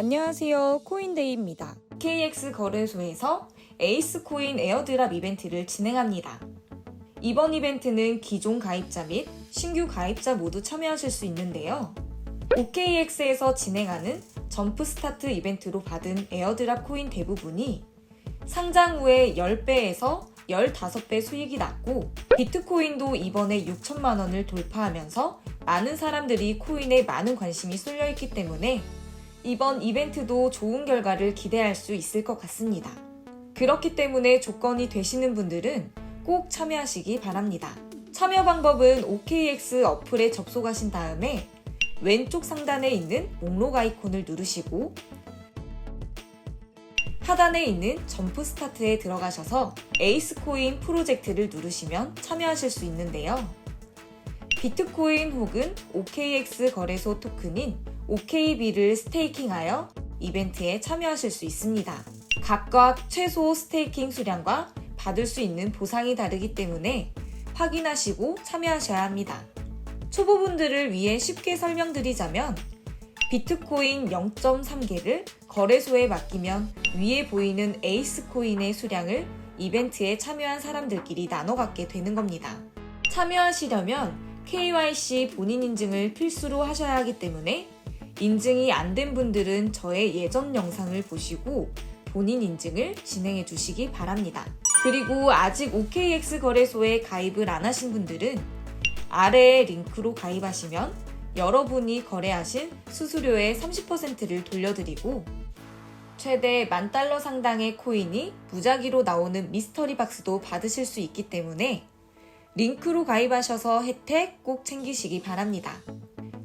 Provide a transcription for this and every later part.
안녕하세요. 코인데이입니다. KX 거래소에서 에이스 코인 에어드랍 이벤트를 진행합니다. 이번 이벤트는 기존 가입자 및 신규 가입자 모두 참여하실 수 있는데요. OKX에서 진행하는 점프 스타트 이벤트로 받은 에어드랍 코인 대부분이 상장 후에 10배에서 15배 수익이 났고 비트코인도 이번에 6천만 원을 돌파하면서 많은 사람들이 코인에 많은 관심이 쏠려 있기 때문에 이번 이벤트도 좋은 결과를 기대할 수 있을 것 같습니다. 그렇기 때문에 조건이 되시는 분들은 꼭 참여하시기 바랍니다. 참여 방법은 OKX 어플에 접속하신 다음에 왼쪽 상단에 있는 목록 아이콘을 누르시고 하단에 있는 점프 스타트에 들어가셔서 에이스 코인 프로젝트를 누르시면 참여하실 수 있는데요. 비트코인 혹은 OKX 거래소 토큰인 OKB를 스테이킹하여 이벤트에 참여하실 수 있습니다. 각각 최소 스테이킹 수량과 받을 수 있는 보상이 다르기 때문에 확인하시고 참여하셔야 합니다. 초보분들을 위해 쉽게 설명드리자면 비트코인 0.3개를 거래소에 맡기면 위에 보이는 에이스 코인의 수량을 이벤트에 참여한 사람들끼리 나눠 갖게 되는 겁니다. 참여하시려면 KYC 본인 인증을 필수로 하셔야 하기 때문에 인증이 안 된 분들은 저의 예전 영상을 보시고 본인 인증을 진행해 주시기 바랍니다. 그리고 아직 OKX 거래소에 가입을 안 하신 분들은 아래의 링크로 가입하시면 여러분이 거래하신 수수료의 30%를 돌려드리고 최대 만 달러 상당의 코인이 무작위로 나오는 미스터리 박스도 받으실 수 있기 때문에 링크로 가입하셔서 혜택 꼭 챙기시기 바랍니다.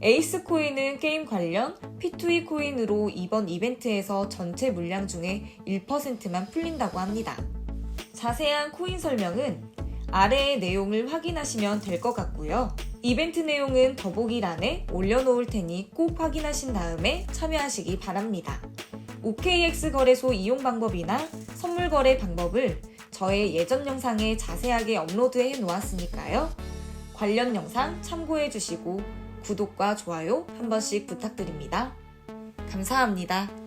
에이스 코인은 게임 관련 P2E 코인으로 이번 이벤트에서 전체 물량 중에 1%만 풀린다고 합니다. 자세한 코인 설명은 아래의 내용을 확인하시면 될 것 같고요. 이벤트 내용은 더보기란에 올려놓을 테니 꼭 확인하신 다음에 참여하시기 바랍니다. OKX 거래소 이용 방법이나 선물 거래 방법을 저의 예전 영상에 자세하게 업로드해 놓았으니까요. 관련 영상 참고해 주시고 구독과 좋아요 한 번씩 부탁드립니다. 감사합니다.